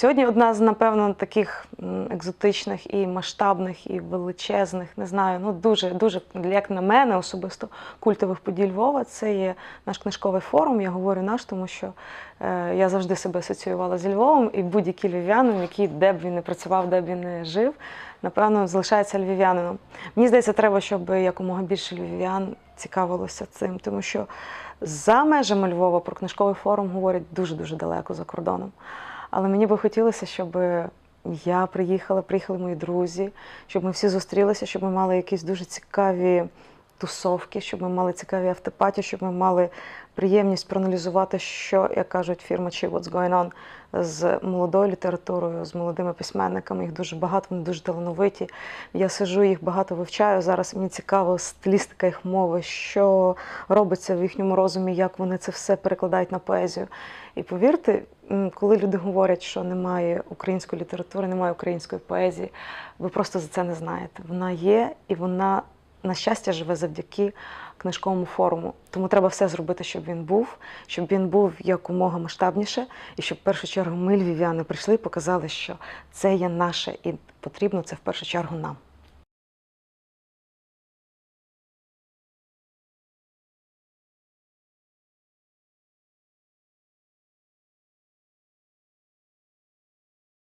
Сьогодні одна з, напевно, таких екзотичних і масштабних, і величезних, не знаю, ну дуже, дуже, як на мене особисто, культових подій Львова. Це є наш книжковий форум. Я говорю наш, тому що е, я завжди себе асоціювала зі Львовом, і будь-який львів'янин, який де б він не працював, де б він не жив, напевно, залишається львів'янином. Мені здається, треба, щоб якомога більше львів'ян цікавилося цим, тому що за межами Львова про книжковий форум говорять дуже-дуже далеко за кордоном. Але мені би хотілося, щоб я приїхала, приїхали мої друзі, щоб ми всі зустрілися, щоб ми мали якісь дуже цікаві тусовки, щоб ми мали цікаві автопаті, щоб ми мали приємність проаналізувати, що, як кажуть, фірма чи What's Going On з молодою літературою, з молодими письменниками. Їх дуже багато, вони дуже талановиті. Я сижу, їх багато вивчаю. Зараз мені цікаво стилістика їх мови, що робиться в їхньому розумі, як вони це все перекладають на поезію. І повірте, коли люди говорять, що немає української літератури, немає української поезії, ви просто за це не знаєте. Вона є і вона, на щастя, живе завдяки книжковому форуму. Тому треба все зробити, щоб він був, щоб він був якомога масштабніше, і щоб в першу чергу ми, львів'яни, прийшли і показали, що це є наше, і потрібно це в першу чергу нам.